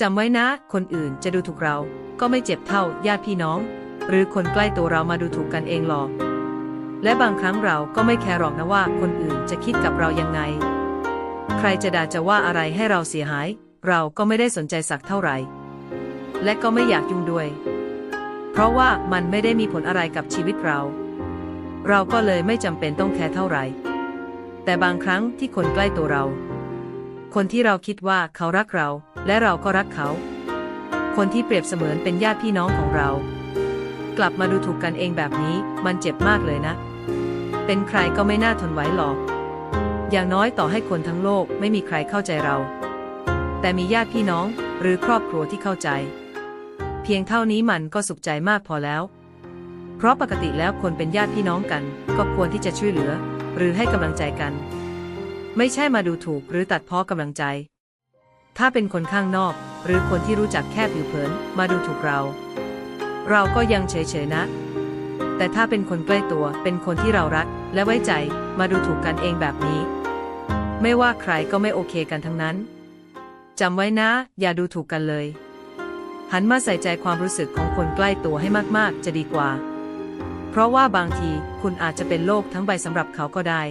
จำไว้นะ คนอื่นจะดูถูกเรา ก็ไม่เจ็บเท่าญาติพี่น้อง หรือคนใกล้ตัวเรามาดูถูกกันเองหรอก และบางครั้งเราก็ไม่แคร์หรอกนะว่าคนอื่นจะคิดกับเรายังไง ใครจะด่าจะว่าอะไรให้เราเสียหาย เราก็ไม่ได้สนใจสักเท่าไหร่ และก็ไม่อยากยุ่งด้วย เพราะว่ามันไม่ได้มีผลอะไรกับชีวิตเรา เราก็เลยไม่จำเป็นต้องแคร์เท่าไหร่ แต่บางครั้งที่คนใกล้ตัวเรา คนที่เราคิดว่าเขารักเรา และเราก็รักเขา คนที่เปรียบเสมือนเป็นญาติพี่น้องของเรา กลับมาดูถูกกันเองแบบนี้มันเจ็บมากเลยนะ เป็นใครก็ไม่น่าทนไหวหรอก อย่างน้อยต่อให้คนทั้งโลกไม่มีใครเข้าใจเรา แต่มีญาติพี่น้องหรือครอบครัวที่เข้าใจ เพียงเท่านี้มันก็สุขใจมากพอแล้ว เพราะปกติแล้วคนเป็นญาติพี่น้องกัน ก็ควรที่จะช่วยเหลือ หรือให้กำลังใจกัน ไม่ใช่มาดูถูกหรือตัดพ้อกำลังใจ ถ้าเป็นคนข้างนอก หรือคนที่รู้จักแค่ผิวเผินมาดูถูกเรา เราก็ยังเฉยๆนะ แต่ถ้าเป็นคนใกล้ตัวเป็นคนที่เรารัก และไว้ใจมาดูถูกกันเองแบบนี้ ไม่ว่าใครก็ไม่โอเคกันทั้งนั้นจำไว้นะ อย่าดูถูกกันเลย หันมาใส่ใจความรู้สึกของคนใกล้ตัวให้มากๆ จะดีกว่า เพราะว่าบางทีคุณอาจจะเป็นโลกทั้งใบสำหรับเขาก็ได้